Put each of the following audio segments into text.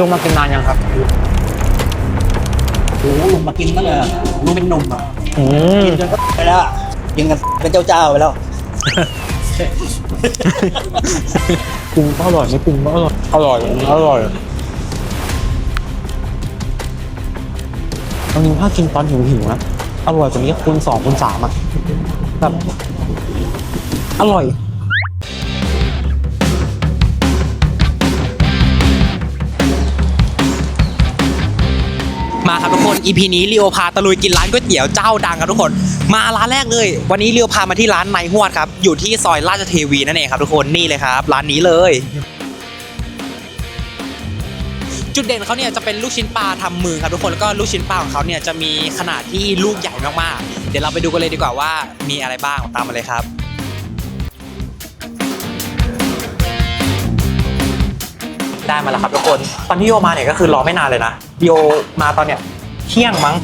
ลงมากินนานยังครับ โอ้โหลุงมากินตั้งแต่ลุงเป็นหนุ่มอะอืมกินจนก็ไปแล้วอะกินกันเป็นเจ้าเจ้าๆไปแล้ว ปรุงก็อร่อยไม่ปรุงก็อร่อย อร่อย อร่อยตอนนี้ถ้ากินตอนหิวหิวๆนะ อร่อยกว่านี้คูณสองคูณสามอะ แบบ อร่อย มาครับทุกคน EP นี้ลีโอพาตะลุยกินร้านก๋วยเตี๋ยวเจ้าดังครับทุกคน มาร้านแรกเลย วันนี้ลีโอพามาที่ร้านในหวดครับ อยู่ที่ซอยราชเทวีนั่นเองครับทุกคนนี่เลยครับ ร้านนี้เลย จุดเด่นเขาเนี่ยจะเป็นลูกชิ้นปลาทำมือครับทุกคนแล้วก็ลูกชิ้นปลาของเขาเนี่ยจะมีขนาดที่ลูกใหญ่มากๆเดี๋ยวเราไปดูกันเลยดีกว่าว่ามีอะไรบ้างตามมาเลยครับ ได้มาแล้วครับทุกคน ตอนที่โยมาเนี่ยก็คือรอไม่นานเลยนะโยมาตอนเนี่ยเที่ยงมั้ง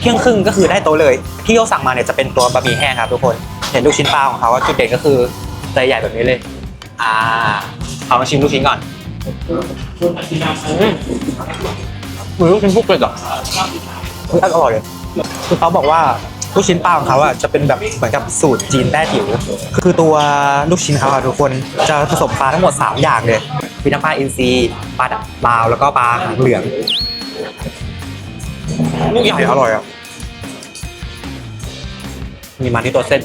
เที่ยงครึ่งก็คือได้โต๊ะเลย ที่โยสั่งมาเนี่ยจะเป็นตัวบะหมี่แห้งครับทุกคนเห็นลูกชิ้นปลาของเขาว่าจุดเด่นก็คือใจใหญ่แบบนี้เลย อ่าเอามาชิมลูกชิ้นก่อนเหมือนลูกชิ้นพวกเป็ดอะเฮ้ยอร่อยเลยคือเขาบอกว่าลูกชิ้นปลาของเขาอะจะเป็นแบบเหมือนกับสูตรจีนแต้จิ๋วคือตัวลูกชิ้นเขาอะทุกคนจะผสมปลาทั้งหมด 3 อย่างเลย มีน้ำปลาอินทรีปลาลาวแล้วก็ปลาหางเหลืองลูกใหญ่อร่อยอะ มีมาที่ตัวเส้น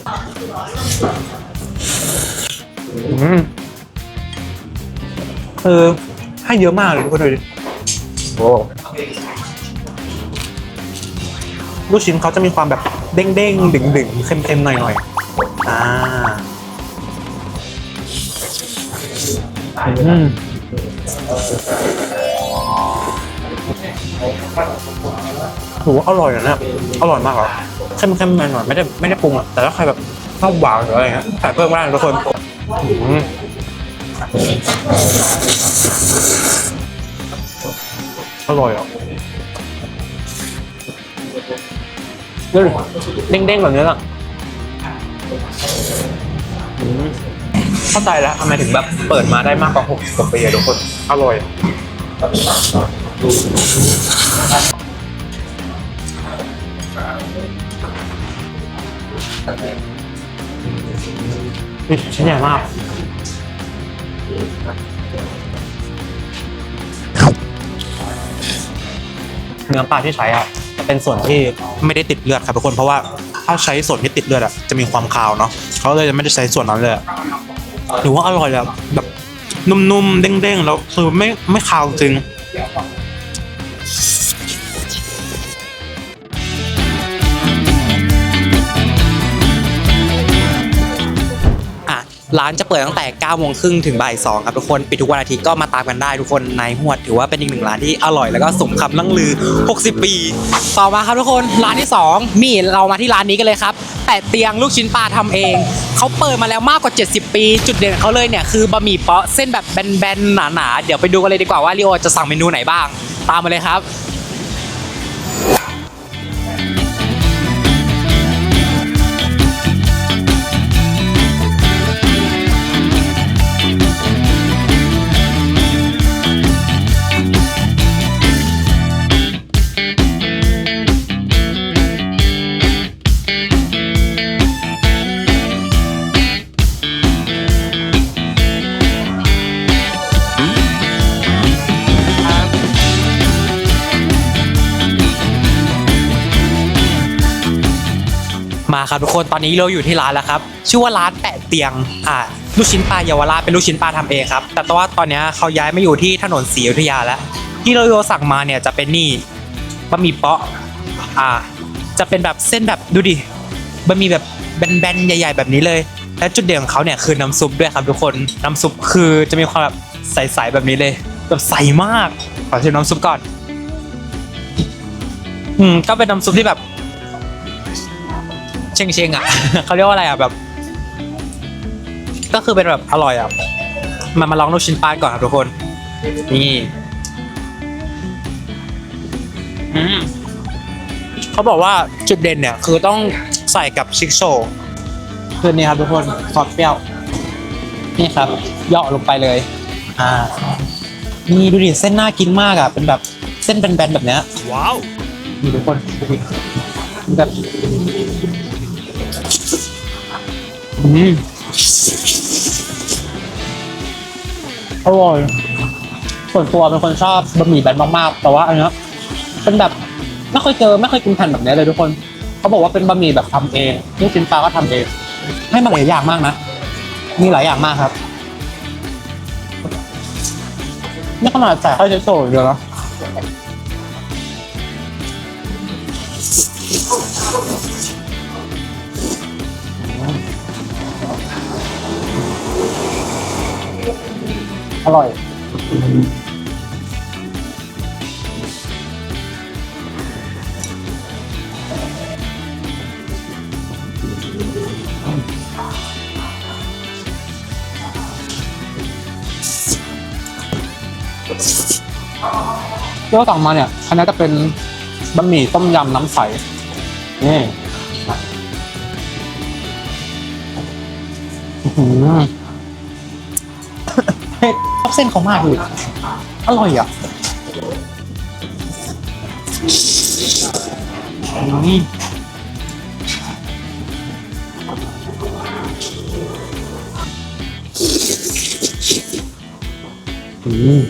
อืมคือให้เยอะมากเลยทุกคนดูดิโอ้ลูกชิ้นเขาจะมีความแบบเด้งเด้งๆดึงดึงๆเค็มเค็มๆหน่อยหน่อยๆอ่า อืมถือว่าอร่อยนะเนี่ยอร่อยมากอะเค็มเค็มๆหน่อยหน่อยๆไม่ได้ไม่ได้ปรุงอะแต่ถ้าใครแบบชอบหวานหรืออะไรเงี้ยใส่เพิ่มก็ได้นะทุกคนอืมอร่อยอะเด้งเด้งๆแบบนี้อะอืม เข้าใจแล้วทำไมถึงแบบเปิดมาได้มากกว่าหกกว่าปีอะทุกคน อร่อยนี่ชิ้นใหญ่มาก เนื้อปลาที่ใช้อะจะเป็นส่วนที่ไม่ได้ติดเลือดครับทุกคนเพราะว่าถ้าใช้ส่วนที่ติดเลือดอะจะมีความคาวเนาะเขาเลยจะไม่ได้ใช้ส่วนนั้นเลยอะ หรือว่าอร่อยแบบแบบนุ่มๆเด้งๆแล้วคือไม่ไม่คาวจริง ร้านจะเปิดตั้งแต่9โมงครึ่งถึงบ่าย2ครับทุกคนปิดทุกวันอาทิตย์ก็มาตามกันได้ทุกคนในหวด ถือว่าเป็นอีกหนึ่งร้านที่อร่อยแล้วก็สมคำล่ำลือ 60 ปี ต่อมาครับทุกคนร้านที่ 2 มีเรามาที่ร้านนี้กันเลยครับแต่เตียงลูกชิ้นปลาทำเองเขาเปิดมาแล้วมากกว่า 70 ปี จุดเด่นเขาเลยเนี่ยคือบะหมี่เปาะเส้นแบบแบนๆหนาๆเดี๋ยวไปดูกันเลยดีกว่าว่าลิโอจะสั่งเมนูไหนบ้าง ตามมาเลยครับ ครับทุกคนตอนนี้เราอยู่ที่ร้านแล้วครับชื่อว่าร้านแปะเตียงอ่าลูกชิ้นปลาเยาวราชเป็นลูกชิ้นปลาทำเองครับแต่ว่าตอนนี้เขาย้ายมาอยู่ที่ถนนศรีอยุธยาแล้ว ที่เราโยสั่งมาเนี่ยจะเป็นนี่บะหมี่เปาะอ่า จะเป็นแบบเส้นแบบดูดิบะหมี่แบบแบนๆใหญ่ ๆ แบบนี้เลย และจุดเด่นของเขาเนี่ยคือน้ำซุปด้วยครับทุกคนน้ำซุปคือจะมีความแบบใสๆแบบนี้เลยแบบใสมากขอชิมน้ำซุปก่อน อืมก็เป็นน้ำซุปที่แบบ ชงเชงๆอะ เขาเรียกว่าอะไรอะแบบ ก็คือเป็นแบบอร่อยอะมามาลองลูกชิ้นปลาก่อนครับทุกคน นี่อืมเขาบอกว่าจุดเด่นเนี่ย คือต้องใส่กับชิคโชว์คือนี่ครับทุกคนซอสเปรี้ยว นี่ครับเหยาะลงไปเลย อ่า นี่ดูดิเส้นน่ากินมากอะ เป็นแบบเส้นแบนๆแบบเนี้ย ว้าวนี่ทุกคนดูดิแบบ อืมอร่อย ส่วนตัวเป็นคนชอบบะหมี่แบนมากๆ แต่ว่าอันเนี้ยเป็นแบบไม่เคยเจอไม่เคยกินแผ่นแบบนี้เลยทุกคน เขาบอกว่าเป็นบะหมี่แบบทำเองลูกชิ้นปลาก็ทำเอง ให้มาหลายอย่างมากนะ มีหลายอย่างมากครับนี่ขนาดใส่ข้าวเชโซเดียวนะ อร่อย ที่เราสั่งมาเนี่ยอันนี้จะเป็นบะหมี่ต้มยำน้ำใส นี่ อื้อหือ อบเส้นเขามากเลยอร่อยอะอืมอืม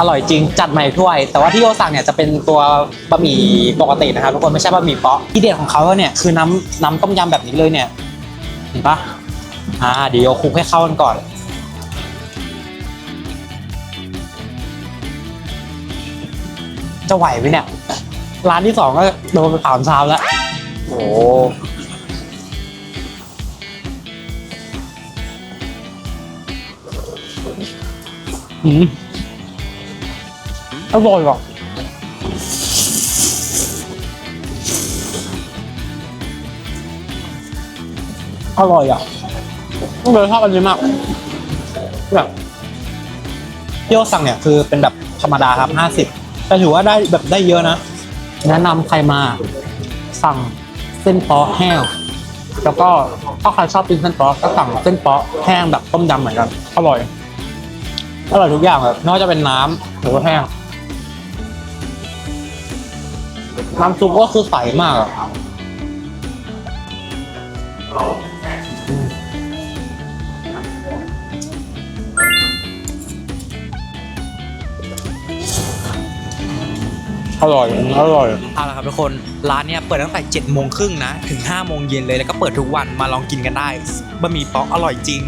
อร่อยจริงจัดใหม่ถ้วย แต่ว่าที่โยสั่งเนี่ยจะเป็นตัวบะหมี่ปกตินะครับทุกคนไม่ใช่บะหมี่เปาะที่เด็ดของเขาเนี่ยคือน้ำน้ำต้มยำแบบนี้เลยเนี่ย เห็นปะอ่าเดี๋ยวโยคลุกให้เข้ากันก่อน จะไหวไหมเนี่ย ร้านที่สองก็โดนไปสามชามแล้ว โอ้อืมอร่อยว่ะ อร่อยอะเลยชอบอันนี้มากแบบที่เราสั่งเนี่ยคือเป็นแบบธรรมดาครับห้าสิบแต่ถือว่าได้แบบได้เยอะนะ แนะนำใครมาสั่งเส้นเปาะแห้งแล้วก็ถ้าใครชอบกินเส้นเปาะก็สั่งเส้นเปาะแห้งแบบต้มยำเหมือนกัน อร่อย อร่อยทุกอย่างแบบไม่ว่าจะเป็นน้ำหรือว่าแห้ง น้ำซุปก็คือใสมากอะ อร่อยอร่อยเอาละครับทุกคนร้านเนี้ยเปิดตั้งแต่7จ็ดโมงครึ่งนะ ถึง5้าโมงเย็นเลยแล้วก็เปิดทุกวันมาลองกินกันได้บะหมี่ป๊อกอร่อยจริง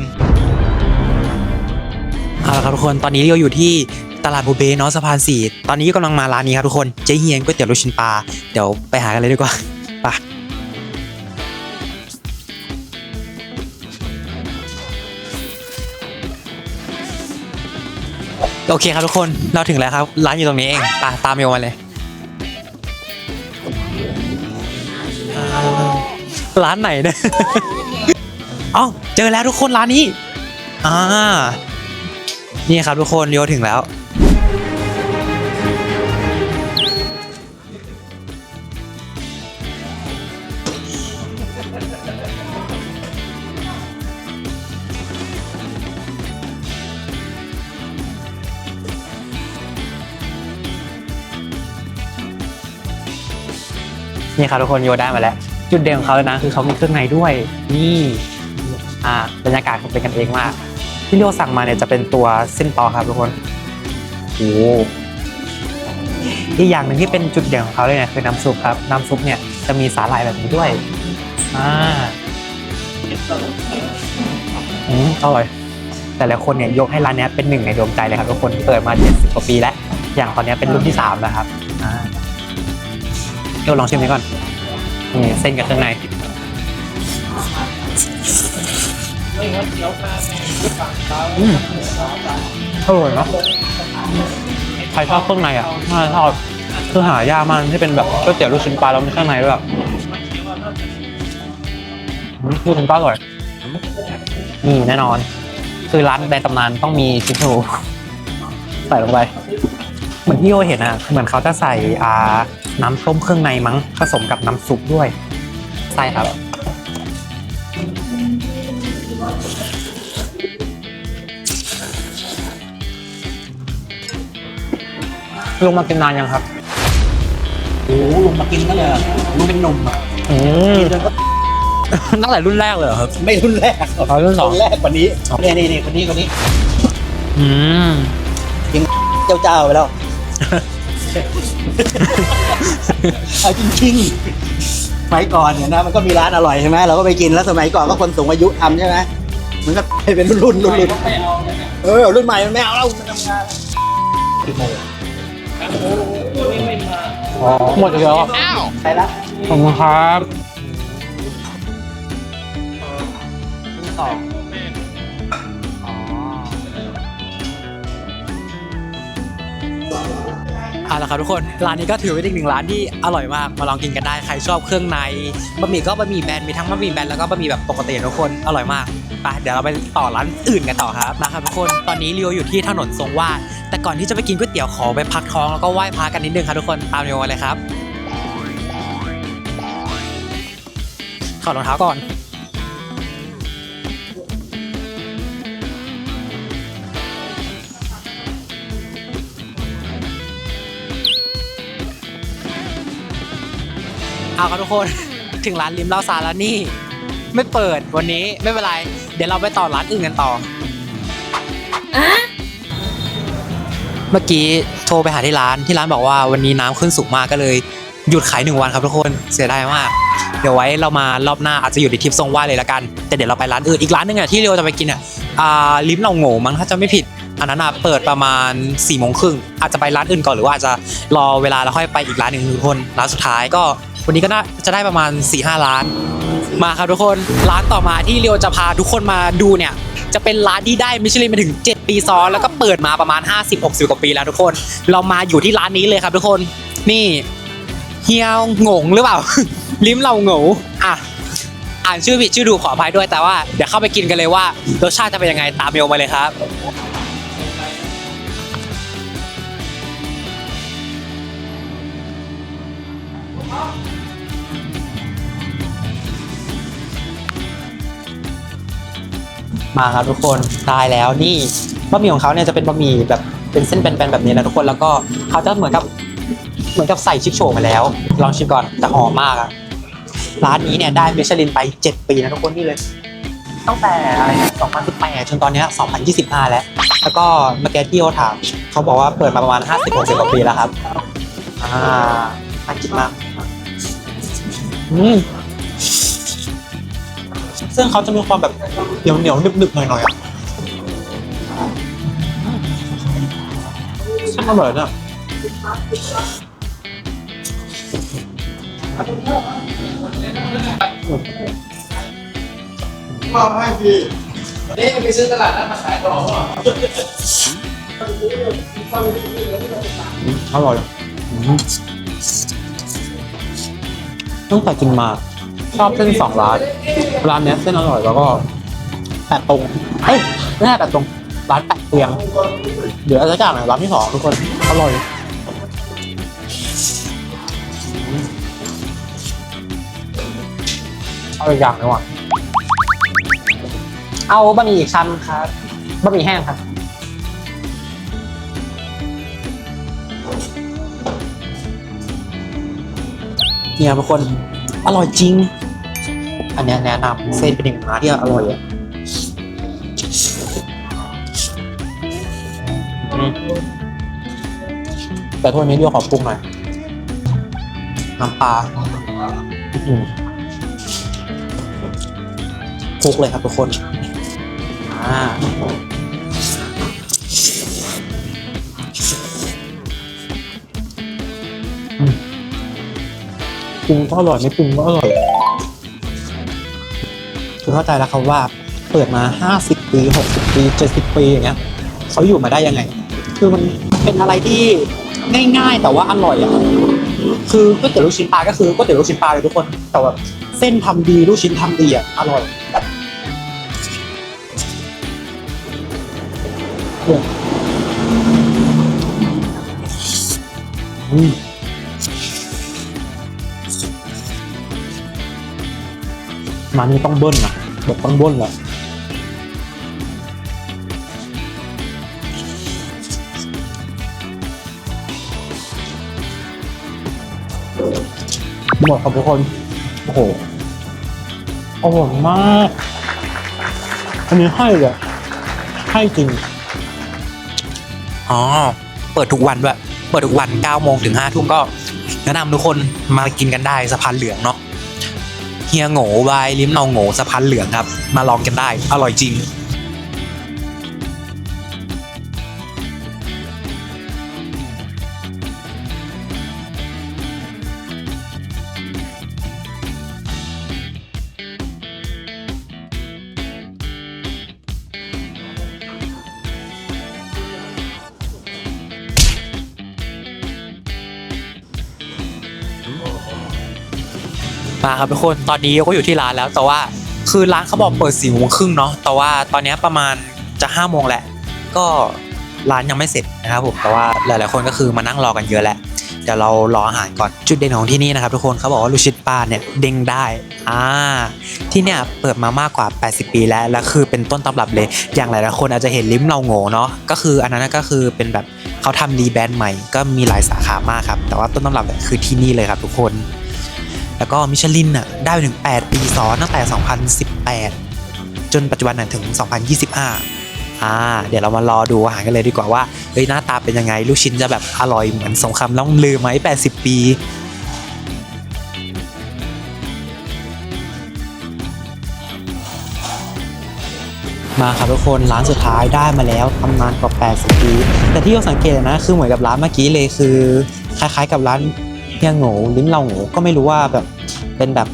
เอาละครับทุกคนตอนนี้เราอยู่ที่ตลาดบูเบเนาะสะพานสี่ตอนนี้กำลังมาร้านนี้ครับทุกคนเจ๊เฮียนก๋วยเตี๋ยวลูกชิ้นปลาเดี๋ยวไปหากันเลยดีกว่าไปโอเคครับทุกคนเราถึงแล้วครับ ร้านอยู่ตรงนี้เองตามโยมาเลย ร้านไหนเนี่ยเอ้าเจอแล้วทุกคนร้านนี้อ่านี่ครับทุกคนเลี้ยวถึงแล้ว นี่ครับทุกคนโยได้มาแล้ว จุดเด่นของเขาเลยนะคือเขามีเครื่องในด้วย นี่อ่าบรรยากาศเขาเป็นกันเองมาก ที่โยสั่งมาเนี่ยจะเป็นตัวเส้นตอครับทุกคนโอ้อีกอย่างหนึ่งที่เป็นจุดเด่นของเขาเลยเนี่ยคือน้ำซุปครับ น้ำซุปเนี่ยจะมีสาหร่ายแบบนี้ด้วยอ่าอืมอร่อย แต่ละคนเนี่ยยกให้ร้านนี้เป็นหนึ่งในดวงใจเลยครับทุกคนเปิดมา70กว่าปีแล้ว อย่างตอนเนี้ยเป็นรุ่นที่สามแล้วครับอ่าเดี๋ยวลองชิมนี้ก่อน นี่เส้นกับเครื่องในอืมอร่อยเนาะใครชอบเครื่องในอะน่าจะชอบคือหายากมากที่เป็นแบบก๋วยเตี๋ยวลูกชิ้นปลาแล้วมีเครื่องในด้วยอะอืมลูกชิ้นปลาอร่อยนี่แน่นอน คือร้านในตำนานต้องมีชิชูใส่ลงไป เหมือนที่โยเห็นอะ เหมือนเขาจะใส่อ่า น้ำต้มเครื่องในมั้งผสมกับน้ำซุปด้วยใช่ครับ ลงมากินนานยังครับโอ้ลงมากินก็เลยลุงเป็นหนุ่มอะกินจนก็นั่งแต่รุ่นแรกเลยเหรอครับ ไม่รุ่นแรกอ๋อรุ่นสองแรกกว่านี้นี่นี่นี่คนนี้คนนี้อืมกินเจ้าเจ้าไปแล้ว เอาจริงๆสมัยก่อนเนี่ยนะมันก็มีร้านอร่อยใช่ไหมเราก็ไปกินแล้วสมัยก่อนก็คนสูงอายุทำใช่ไหมมันก็เป็นรุ่นรุ่นรุ่นรุ่นเออรุ่นใหม่มันไม่เอาแล้วมันทำงานหมดอีกแล้วไปละขอบคุณครับสอง เอาละครับทุกคนร้านนี้ก็ถือเป็นอีกหนึ่งร้านที่อร่อยมากมาลองกินกันได้ใครชอบเครื่องในบะหมี่ก็บะหมี่แบนมีทั้งบะหมี่แบนแล้วก็บะหมี่แบบปกติทุกคนอร่อยมากไปเดี๋ยวเราไปต่อร้านอื่นกันต่อครับนะครับทุกคนตอนนี้เรียวอยู่ที่ถนนทรงวาดแต่ก่อนที่จะไปกินก๋วยเตี๋ยวขอไปพักท้องแล้วก็ไหว้พระกันนิดนึงครับทุกคนตามเรียวมาเลยครับถอดรองเท้าก่อน เอาครับทุกคน ถึงร้านริมเหล้าซาแล้วนี่ ไม่เปิดวันนี้ไม่เป็นไร เดี๋ยวเราไปต่อร้านอื่นกันต่อ เมื่อกี้โทรไปหาที่ร้านที่ร้านบอกว่าวันนี้น้ำขึ้นสูงมากก็เลย หยุดขายหนึ่งวันครับทุกคนเสียดายมาก เดี๋ยวไว้เรามารอบหน้าอาจจะอยู่ในทริปทรงว่าเลยละกัน แต่เดี๋ยวเราไปร้านอื่นอีกร้านหนึงอะที่เราจะไปกินอะอ่าลิ้มเหล่าโง่มั้งถ้าจะไม่ผิดอันนั้นอะเปิดประมาณ4ี่โมงครึ่งอาจจะไปร้านอื่นก่อนหรือว่าอาจจะรอเวลาแล้วค่อยไปอีกร้านหนึ่งทุกคนร้านสุดท้ายก็ วันนี้ก็น่าจะได้ประมาณ4ี่ห้าร้าน มาครับทุกคนร้านต่อมาที่เรียวจะพาทุกคนมาดูเนี่ยจะเป็นร้านที่ได้มิชลินมาถึง 7 ปีซ้อนแล้วก็เปิดมาประมาณ 50-60กว่าปีแล้วทุกคน เรามาอยู่ที่ร้านนี้เลยครับทุกคนนี่เฮียหงงหรือเปล่า ลิ้มเราโงงอะอ่านชื่อผิดชื่อดูขออภัยด้วยแต่ว่าเดี๋ยวเข้าไปกินกันเลยว่ารสชาติจะเป็นยังไงตามเมลมาเลยครับ มาครับทุกคนได้แล้วนี่บะหมี่ของเขาเนี่ยจะเป็นบะหมี่แบบเป็นเส้นแบนๆแบบนี้นะทุกคนแล้วก็เขาจะเหมือนกับเหมือนกับใส่ชิคโชมาแล้ว ลองชิมก่อนแต่หอมมากอะร้านนี้เนี่ยได้มิชลินไป 7 ปีนะทุกคนนี่เลยตั้งแต่อะไรนะ2018 จนตอนนี้ย2025 แล้ว แล้วก็เมื่อกี้ที่เขาถามเขาบอกว่าเปิดมาประมาณ 50 60กว่าปีแล้วครับ อ่าน่ากินมาก อืม ซึ่งเขาจะมีความแบบเหนียวเหนียวหนึบหนึบหน่อยหน่อยอะเส้นอร่อยนะมาให้พี่นี่ไปซื้อตลาดน้ดมาขายต่ออร่อยต้องไปกินมา ชอบเส้นสองร้านร้านเนี้ยเส้นอร่อยแล้วก็แปดตรงเอ้ยไม่ใช่แปดตรงร้านแปดเตียงเดี๋ยวจะจ่ายหน่อยร้านที่สองทุกคนอร่อยเอาอีกอย่างหนึ่งว่ะเอาบะหมี่อีกชามครับบะหมี่แห้งครับเนี่ยทุกคนอร่อยจริง อันเนี้ยแนะนำเส้นเป็นหนึ่งร้านที่อร่อยอะอืมแต่ถ้วยนี้เดียวขอปรุงหน่อยน้ำปลาอื้อหือคลุกเลยครับทุกคน อ่าปรุงก็อร่อยไม่ปรุงก็อร่อย คือเข้าใจแล้วครับว่าเปิดมา 50 ปี 60 ปี 70 ปีอย่างเงี้ยเขาอยู่มาได้ยังไง คือมันเป็นอะไรที่ง่ายๆ แต่ว่าอร่อยอะคือก๋วยเตี๋ยวลูกชิ้นปลาก็คือก๋วยเตี๋ยวลูกชิ้นปลาเลยทุกคน แต่ว่าเส้นทำดีลูกชิ้นทำดีอะอร่อยเนี่ยอืม มานี่ต้องเบิ้ลนะแบบต้องเบิ้ลแหละหมดครับทุกคน โอ้โหอร่อยมาก อันนี้ให้เลยให้จริง อ๋อ เปิดทุกวันด้วย เปิดทุกวัน9โมงถึง5ทุ่มก็ แนะนำทุกคนมากินกันได้สะพานเหลืองเนาะ เฮียโง่บายลิ้มเอาโง่สะพานเหลืองครับ มาลองกันได้ อร่อยจริง ครับทุกคนตอนนี้เราก็อยู่ที่ร้านแล้วแต่ว่าคือร้านเขาบอกเปิดสี่โมงครึ่งเนาะแต่ว่าตอนนี้ประมาณจะห้าโมงแหละ ก็ร้านยังไม่เสร็จนะครับผมแต่ว่าหลาย ๆ คนก็คือมานั่งรอกันเยอะแหละเดี๋ยวเรารออาหารก่อนจุดเด่นของที่นี่นะครับทุกคนเขาบอกว่าลูกชิ้นปลาเนี่ยเด้งได้อ่าที่เนี่ยเปิดมามากกว่า 80 ปีแล้วและคือเป็นต้นตำรับเลย อย่างหลายๆคนอาจจะเห็นลิ้มเราโง่เนาะก็คืออันนั้นก็คือเป็นแบบเขาทำรีแบรนด์ใหม่ ก็มีหลายสาขามากครับแต่ว่าต้นตำรับคือที่นี่เลยครับทุกคน แล้วก็มิชลินอะได้ถึง 8 ปีซ้อนตั้งแต่ 2018 จนปัจจุบันน่ะถึง 2025 อ่า เดี๋ยวเรามารอดูอาหารกันเลยดีกว่าว่าเฮ้ยหน้าตาเป็นยังไง ลูกชิ้นจะแบบอร่อยเหมือนสงครามล่องลือไหม 80 ปีมาครับทุกคนร้านสุดท้ายได้มาแล้วตำนานกว่า 80 ปี แต่ที่เราสังเกตนะคือเหมือนกับร้านเมื่อกี้เลยคือ คล้ายๆกับร้าน เฮียโง่ลิ้มเราโง่ก็ไม่รู้ว่าแบบเป็นแบบ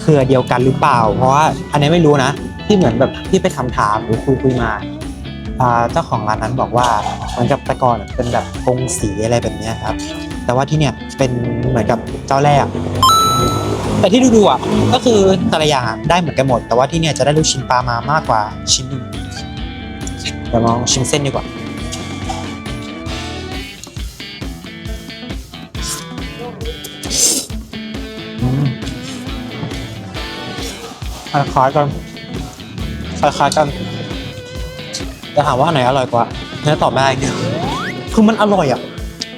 เครือเดียวกันหรือเปล่า เพราะว่าอันนี้ไม่รู้นะที่เหมือนแบบที่ไปทำถามหรือคุยคุยมาเจ้าของร้านนั้นบอกว่าเหมือนกับแต่ก่อนเป็นแบบกงสีอะไรแบบนี้ครับ แต่ว่าที่เนี่ยเป็นเหมือนกับเจ้าแรก แต่ที่ดูๆอะก็คือแต่ละอย่างได้เหมือนกันหมด แต่ว่าที่เนี่ยจะได้ลูกชิ้นปลามามากกว่าชิ้นหนึ่งเดี๋ยวลองชิมเส้นดีกว่า คล้ายๆกันคล้ายๆกัน แต่ถามว่าไหนอร่อยกว่าเนี่ยตอบไม่ได้เนี่ยคือมันอร่อยอะ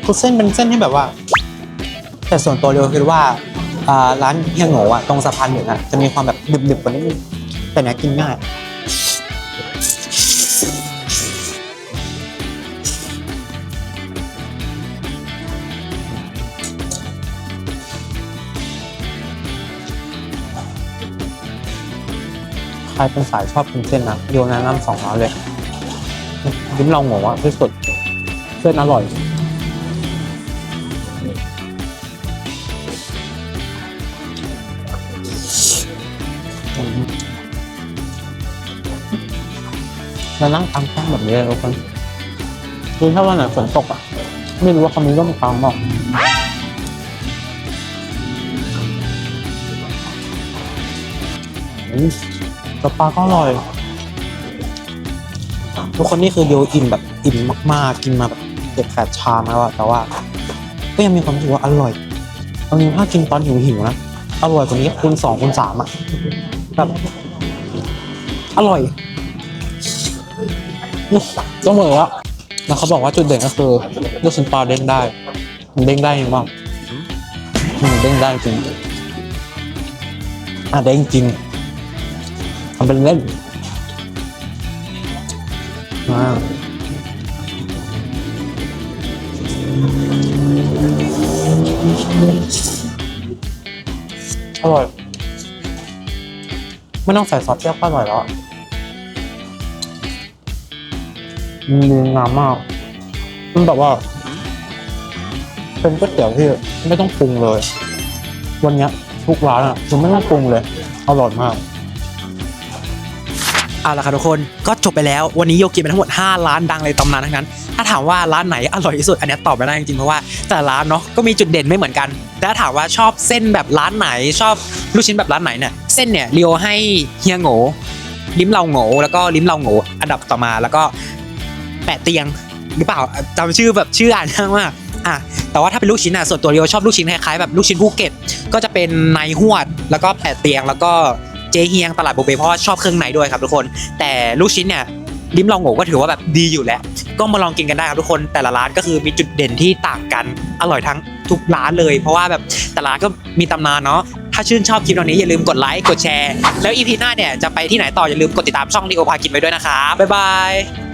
คือเส้นเป็นเส้นที่แบบว่า แต่ส่วนตัวเรียวคิดว่าร้านเฮียงโง่อะตรงสะพานเหนืออะจะมีความแบบหนึบๆกว่านิดนึงแต่เนี้ยกินง่าย ใครเป็นสายชอบกินเส้นนะโยนแนะนำสองร้านเลยยิ้มเราโง่อะที่สุดเส้นอร่อยเรานั่งทำแค่แบบนี้เลยทุกคนคือถ้าวันไหนฝนตกอะ ไม่รู้ว่าเขามีร่มกลางบอกอืม แต่ปลาก็อร่อย ทุกคนนี่คือเดียวอิ่มแบบอิ่มมากๆ กินมาแบบเจ็ดแปดชามแล้วอะแต่ว่า ก็ยังมีความรู้สึกว่าอร่อยตอนนี้ถ้ากินตอนหิวหิวๆนะอร่อยกว่านี้คูณสองคูณสามอะแบบอร่อยต้องบอกว่าแล้วเขาบอกว่าจุดเด่นก็คือลูกชิ้นปลาเด้งได้มันเด้งได้ยังบ้างมันเด้งได้จริงอะเด้งจริง ทำเป็นเล่นมาอร่อยไม่ต้องใส่ซอสเปรี้ยวก็อร่อยแล้วมันดีงามมาก มันแบบว่า เป็นก๋วยเตี๋ยวที่ไม่ต้องปรุงเลย วันนี้ทุกร้านอะคือไม่ต้องปรุงเลย อร่อยมาก เอาละครับทุกคนก็จบไปแล้ววันนี้โยกิไปทั้งหมด 5 ร้านดังเลยตำนานทั้งนั้น ถ้าถามว่าร้านไหนอร่อยที่สุดอันนี้ตอบไม่ได้จริงๆเพราะว่าแต่ร้านเนาะก็มีจุดเด่นไม่เหมือนกัน แต่ถ้าถามว่าชอบเส้นแบบร้านไหน ชอบลูกชิ้นแบบร้านไหนเนี่ยเส้นเนี่ยเรียวให้เฮียโง่ลิ้มเราโง่แล้วก็ลิ้มเราโง่อันดับต่อมาแล้วก็แปะเตียงหรือเปล่าจำชื่อแบบชื่ออ่านยากมากอะแต่ว่าถ้าเป็นลูกชิ้นอะส่วนตัวเรียวชอบลูกชิ้นคล้ายๆแบบลูกชิ้นภูเก็ตก็จะเป็นในหวดแล้วก็แปะเตียงแล้วก็ เจเฮียงตลาดโบเบเพราะว่าชอบเครื่องในด้วยครับทุกคน แต่ลูกชิ้นเนี่ยลิ้มลองโง่ก็ถือว่าแบบดีอยู่แล้ว ก็มาลองกินกันได้ครับทุกคน แต่ละร้านก็คือมีจุดเด่นที่ต่างกันอร่อยทั้งทุกร้านเลย เพราะว่าแบบแต่ละร้านก็มีตำนานเนาะถ้าชื่นชอบคลิปตอนนี้อย่าลืมกดไลค์กดแชร์ แล้วอีพีหน้าเนี่ยจะไปที่ไหนต่ออย่าลืมกดติดตามช่องดิโอพากินไว้ด้วยนะครับบ๊ายบาย